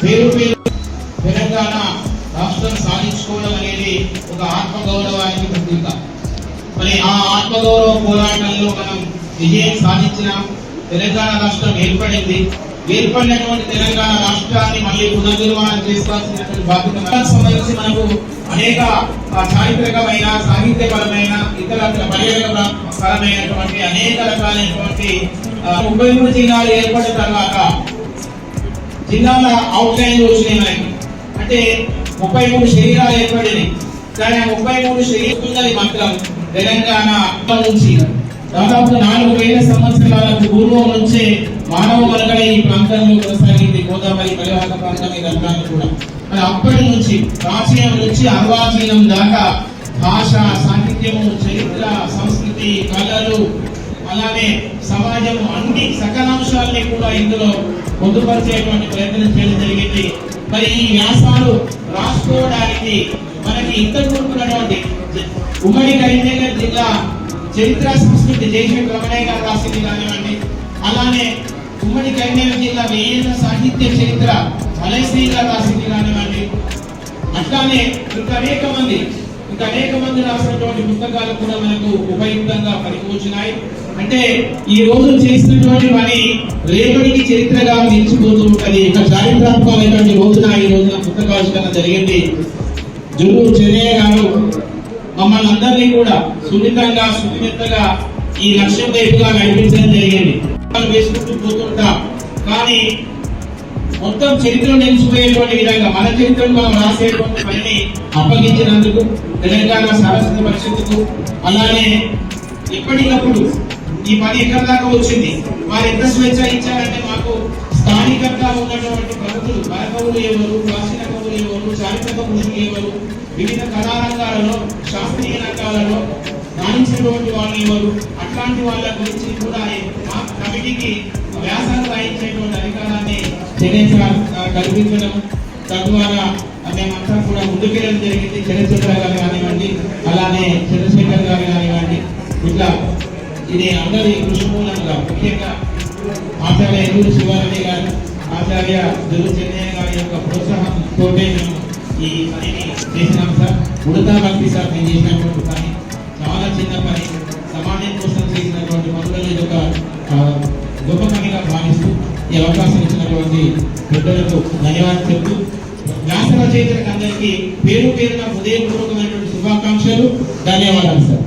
పేరు పేరు తెలంగాణ రాష్ట్రం సాధించుకోవడం అనేది ఒక ఆత్మగౌరవానికి ప్రతీక. మరి ఆ ఆత్మగౌరవ పోరాటంలో మనం విజయం సాధించినాం తెలంగాణ రాష్ట్రం ఏర్పడింది. ఏర్పడినటువంటి తెలంగాణ రాష్ట్రాన్ని మళ్ళీ పునర్నిర్మాణం చేసుకోవాల్సినటువంటి బాధ్యత సంబంధించి మనకు అనేక చారిత్రకమైన సాహిత్యపరమైన ఇతర పర్యాటకపరమైనటువంటి అనేక రకాలైనటువంటి ఆ, ముప్పై మూడు జిల్లాలు ఏర్పడిన తర్వాత జిల్లాల అవుట్లైన్ వచ్చినాయి మనకి. అంటే ముప్పై మూడు శరీరాలు ఏర్పడినాయి. కానీ ఆ ముప్పై మూడు శరీరాలు మాత్రం తెలంగాణ నుంచి దాదాపు నాలుగు వేల సంవత్సరాలకు పూర్వం నుంచే మానవ మనుగడ ఈ ప్రాంతంలో కొనసాగింది. గోదావరి పరివాహక ప్రాంతం ఇదంతా కూడా. మరి అప్పటి నుంచి ప్రాచీనం నుంచి అర్వాచీనం దాకా భాష సాహిత్యము చరిత్ర సంస్కృతి కళలు అలానే సమాజం అన్ని సకల అంశాలని కూడా ఇందులో పొందుపరిచేటువంటి ప్రయత్నం చేయడం జరిగింది. మరి ఈ వ్యాసాలు రాసుకోవడానికి మనకి ఇంతకు ఉన్నటువంటి ఉమ్మడి కరీంనగర్ జిల్లా చరిత్ర సంస్కృతి జయశంకర్ రమణయ్య గారు రాసింది కానివ్వండి అలానే ఉమ్మడి కరీంనగర్ జిల్లా వేయేళ్ళ సాహిత్య చరిత్ర మలైశ్రీ గారు రాసింది కానివ్వండి అట్లానే ఇంకా అనేక మంది ఇంకా అనేక మంది రాసినటువంటి పుస్తకాలు కూడా మనకు ఉపయుక్తంగా పనికొచ్చినాయి. అంటే ఈ రోజు చేసినటువంటి పని రేపటికి చరిత్రగా నిలిచిపోతూ ఉంటుంది. ఇక చారిత్రాత్మకమైనటువంటి రోజున ఈ రోజున పుస్తకావిష్కరణ జరిగింది. జురు చెన్నయ్య గారు మమ్మల్ని అందరినీ కూడా సున్నితంగా సున్నితంగా ఈ లక్ష్యం వైపుగా నడిపించడం జరిగింది. వేసుకుంటూ పోతుంటాం కానీ మొత్తం చరిత్ర నిలిచిపోయేటువంటి విధంగా మన చరిత్రను మనం రాసేటువంటి పనిని అప్పగించినందుకు తెలంగాణ సరస్వతి పరిషత్తుకు అలానే ఎప్పటికప్పుడు ఈ పని ఎక్కడ దాకా వచ్చింది? వారు ఎంత స్వేచ్ఛ ఇచ్చారంటే మాకు స్థానికంగా ఉన్నటువంటి ప్రముఖులు కళకవులు ఎవరు ప్రాచీన కవులు ఎవరు చారిత్రక పురుషులు ఎవరు వివిధ కళారంగాలలో శాస్త్రీయ రంగాలలో రాణించినటువంటి వాళ్ళు ఎవరు? అట్లాంటి వాళ్ళ గురించి కూడా మా కమిటీకి వ్యాసాలు రాయించేటువంటి అధికారాన్ని కల్పించడం తద్వారా మేమంతా కూడా ముందుకెళ్ళడం జరిగింది. చంద్రశేఖర్ గారు కానివ్వండి అలానే చంద్రశేఖర్ గారు కానివ్వండి ఇట్లా ఇది అందరి కృషి మూలంగా ముఖ్యంగా ఆచార్య ఎదురు శివారెడ్డి గారు ఆచార్య దురు చెన్నయ్య గారి యొక్క ప్రోత్సాహంతో మేము ఈ పనిని చేసినాం సార్. ఉడతా భక్తి సార్ నేను చేసినటువంటి పని చాలా చిన్న పని సమాజం కోసం చేసినటువంటి పనులలో ఇది ఒక గొప్ప పని. ఈ అవకాశం ఇచ్చినటువంటి పెద్దలకు ధన్యవాదాలు చెప్తూ వ్యాస రచయితలకు అందరికీ పేరు పేరున హృదయపూర్వకమైనటువంటి శుభాకాంక్షలు. ధన్యవాదాలు సార్.